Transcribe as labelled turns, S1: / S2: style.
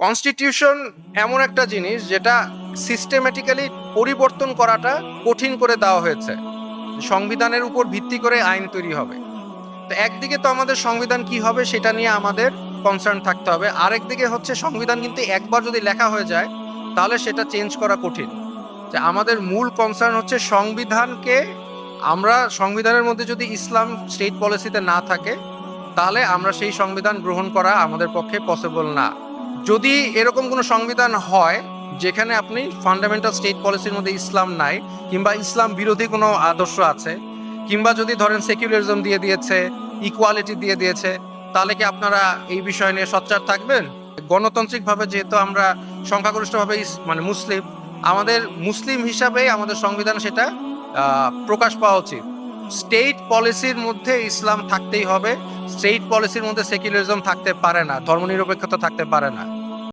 S1: Constitution এমন একটা জিনিস যেটা সিস্টেমেটিক্যালি পরিবর্তন করাটা কঠিন করে দেওয়া হয়েছে। সংবিধানের উপর ভিত্তি করে আইন তৈরি হবে। তো একদিকে তো আমাদের সংবিধান কি হবে সেটা নিয়ে আমাদের কনসার্ন থাকতে হবে। আরেকদিকে হচ্ছে সংবিধান কিন্তু একবার যদি লেখা হয়ে যায়, তাহলে সেটা চেঞ্জ করা কঠিন। যে আমাদের মূল কনসার্ন হচ্ছে সংবিধানকে, আমরা সংবিধানের মধ্যে যদি ইসলাম স্টেট পলিসিতে না থাকে, তাহলে আমরা সেই সংবিধান গ্রহণ করা আমাদের পক্ষে পসিবল না। যদি এরকম কোনো সংবিধান হয় যেখানে আপনি ফান্ডামেন্টাল স্টেট পলিসির মধ্যে ইসলাম নাই, কিংবা ইসলাম বিরোধী কোনো আদর্শ আছে, কিংবা যদি ধরেন সেকুলারিজম দিয়ে দিয়েছে ইকুয়ালিটি দিয়ে দিয়েছে, তাহলে কি আপনারা এই বিষয় নিয়ে সচ্চার থাকবেন? গণতান্ত্রিকভাবে যেহেতু আমরা সংখ্যাগরিষ্ঠভাবে মানে মুসলিম, আমাদের মুসলিম হিসাবে আমাদের সংবিধান সেটা প্রকাশ পাওয়া উচিত। স্টেট পলিসির মধ্যে ইসলাম থাকতেই হবে। স্টেট পলিসির মধ্যে সেকুলারিজম থাকতে পারে না ধর্মনিরপেক্ষতা থাকতে পারে না।